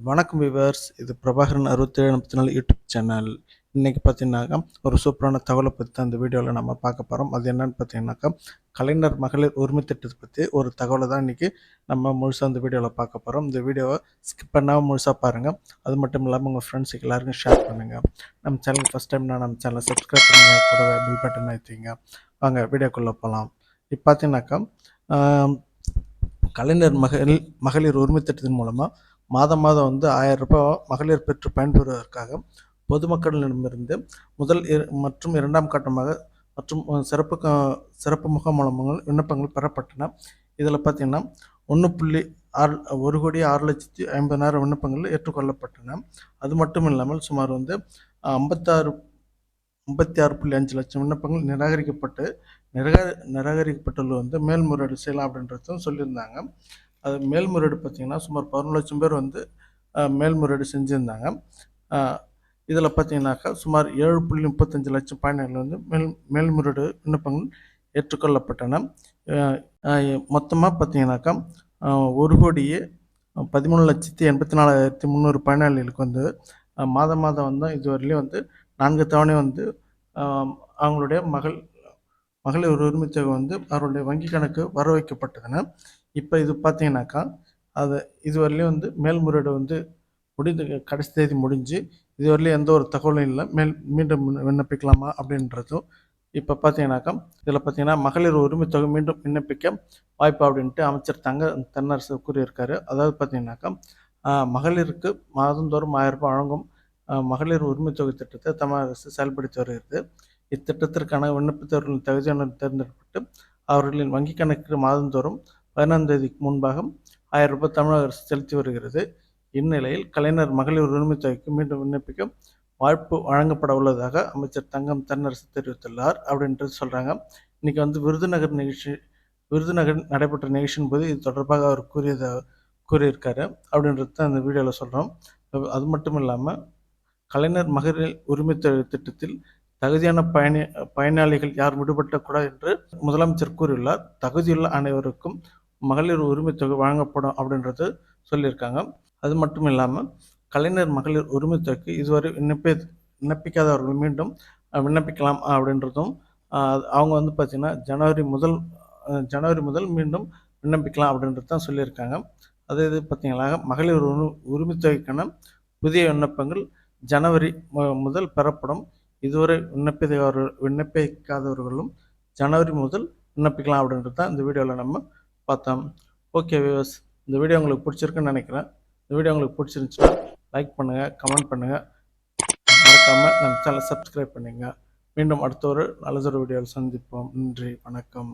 வணக்கம் விவர்ஸ் இது பிரபாகரன் அறுபத்தேழு முப்பத்தி நாலு யூடியூப் சேனல். இன்றைக்கி பார்த்தீங்கன்னாக்கா ஒரு சூப்பரான தகவலை பற்றி தான் இந்த வீடியோவில் நம்ம பார்க்க போகிறோம் அது என்னன்னு பார்த்தீங்கன்னாக்கா கலைஞர் மகளிர் உரிமை திட்டத்தை பற்றி ஒரு தகவலை தான் இன்றைக்கி நம்ம முழுசாக இந்த வீடியோவில் பார்க்க போகிறோம் இந்த வீடியோவை ஸ்கிப் பண்ணாமல் முழுசாக பாருங்கள் அது மட்டும் இல்லாமல் உங்கள் ஃப்ரெண்ட்ஸுக்கு எல்லாருக்கும் ஷேர் பண்ணுங்கள் நம்ம சேனல் ஃபஸ்ட் டைம் நம்ம சேனலை சப்ஸ்கிரைப் பண்ணுங்கள் கூடவே பில் பட்டன் ஏற்றிங்க வாங்க வீடியோக்குள்ளே போகலாம் இப்போ பார்த்தீங்கன்னாக்கா கலைஞர் மகளிர் மகளிர் உரிமை திட்டத்தின் மூலமாக மாதம் மாதம் வந்து ஆயிரம் ரூபாய் மகளிர் பெற்று பயன்பெறுவதற்காக பொதுமக்களிடமிருந்து முதல் இர- மற்றும் இரண்டாம் கட்டமாக மற்றும் சிறப்பு க- சிறப்பு முகமூலங்கள் விண்ணப்பங்கள் பெறப்பட்டன. இதில் பார்த்தீங்கன்னா ஒன்று புள்ளி ஆறு ஒரு கோடி ஆறு லட்சத்தி ஐம்பதாயிரம் விண்ணப்பங்கள் ஏற்றுக்கொள்ளப்பட்டன. அது மட்டும் இல்லாமல் சுமார் வந்து ஐம்பத்தாறு ஐம்பத்தி ஆறு புள்ளி அஞ்சு லட்சம் விண்ணப்பங்கள் நிராகரிக்கப்பட்டு நிராக நிராகரிக்கப்பட்டுள்ள வந்து மேல்முறையீடு செய்யலாம் அப்படின்றதும் சொல்லியிருந்தாங்க. அது மேல்முறையீடு பார்த்தீங்கன்னா சுமார் பதினொரு லட்சம் பேர் வந்து மேல்முறையீடு செஞ்சுருந்தாங்க. இதில் பார்த்தீங்கன்னாக்கா சுமார் ஏழு புள்ளி முப்பத்தஞ்சு லட்சம் பயணிகள் வந்து மேல் மேல்முறையீடு விண்ணப்பங்கள் ஏற்றுக்கொள்ளப்பட்டன. மொத்தமாக பார்த்தீங்கன்னாக்கா ஒரு கோடியே பதிமூணு லட்சத்தி எண்பத்தி நாலாயிரத்தி முந்நூறு பயனாளிகளுக்கு வந்து மாதம் மாதம் வந்து இதுவரையிலையும் வந்து நான்கு தவணை வந்து அவங்களுடைய மகள் மகளிர் உரிமை தொகை வந்து அவருடைய வங்கி கணக்கு வர வைக்கப்பட்டதுன்னு இப்போ இது பார்த்தீங்கன்னாக்கா அது இதுவரையிலையும் வந்து மேல்முறையீடு வந்து முடிந்து கடைசி தேதி முடிஞ்சு இதுவரையிலும் எந்த ஒரு தகவலும் இல்லை. மேல் மீண்டும் விண்ணப்பிக்கலாமா அப்படின்றதும் இப்போ பார்த்தீங்கன்னாக்கா இதில் பார்த்தீங்கன்னா மகளிர் உரிமை தொகை மீண்டும் விண்ணப்பிக்க வாய்ப்பு அப்படின்ட்டு அமைச்சர் தங்க தென்னரசு கூறியிருக்காரு. அதாவது பார்த்தீங்கன்னாக்கா மகளிருக்கு மாதந்தோறும் ஆயிரம் ரூபாய் வழங்கும் மகளிர் உரிமை தொகை திட்டத்தை தமிழக அரசு செயல்படுத்தி வருகிறது. இத்திட்டத்திற்கான விண்ணப்பித்தவர்களின் தகுதியான தேர்ந்தெடுக்கப்பட்டு அவர்களின் வங்கி கணக்கு மாதந்தோறும் பதினாம் தேதிக்கு முன்பாக ஆயிரம் ரூபாய் தமிழக அரசு செலுத்தி வருகிறது. இந்நிலையில் கலைஞர் மகளிர் உரிமை தொகைக்கு மீண்டும் விண்ணப்பிக்க வாய்ப்பு வழங்கப்பட உள்ளதாக அமைச்சர் தங்கம் தென்னரசு தெரிவித்துள்ளார் அப்படின்றது சொல்கிறாங்க இன்றைக்கி வந்து விருதுநகர் நிகழ்ச்சி விருதுநகர் நடைபெற்ற நிகழ்ச்சியின் போது இது தொடர்பாக அவர் கூறியதை கூறியிருக்காரு அப்படின்றது தான் இந்த வீடியோவில் சொல்கிறோம் அது மட்டும் இல்லாமல் கலைஞர் மகளிர் உரிமை திட்டத்தில் தகுதியான பயணி பயனாளிகள் யார் விடுபட்டக்கூடாது என்று முதலமைச்சர் கூறியுள்ளார். தகுதியுள்ள அனைவருக்கும் மகளிர் உரிமைத்தொகை வழங்கப்படும் அப்படின்றது சொல்லியிருக்காங்க. அது மட்டும் இல்லாமல் கலைஞர் மகளிர் உரிமைத்தொகைக்கு இதுவரை விண்ணப்பி விண்ணப்பிக்காதவர்கள் மீண்டும் விண்ணப்பிக்கலாம் அப்படின்றதும் அவங்க வந்து பார்த்திங்கன்னா ஜனவரி முதல் ஜனவரி முதல் மீண்டும் விண்ணப்பிக்கலாம் அப்படின்றது தான் சொல்லியிருக்காங்க. அதே இது பார்த்தீங்களா மகளிர் உரி உரிமைத்தொகைக்கான புதிய விண்ணப்பங்கள் ஜனவரி முதல் பெறப்படும். இதுவரை விண்ணப்பித்தவர்கள் விண்ணப்பிக்காதவர்களும் ஜனவரி முதல் விண்ணப்பிக்கலாம் அப்படின்றது தான் இந்த வீடியோவில் நம்ம பார்த்தோம். ஓகே வியூவர்ஸ் இந்த வீடியோ உங்களுக்கு பிடிச்சிருக்குன்னு நினைக்கிறேன். இந்த வீடியோ உங்களுக்கு பிடிச்சிருந்துச்சுன்னா லைக் பண்ணுங்கள் கமெண்ட் பண்ணுங்கள் மறக்காமல் நம்ம சேனலை சப்ஸ்கிரைப் பண்ணுங்கள் மீண்டும் அடுத்த ஒரு நல்லதொரு வீடியோவில் சந்திப்போம். நன்றி வணக்கம்.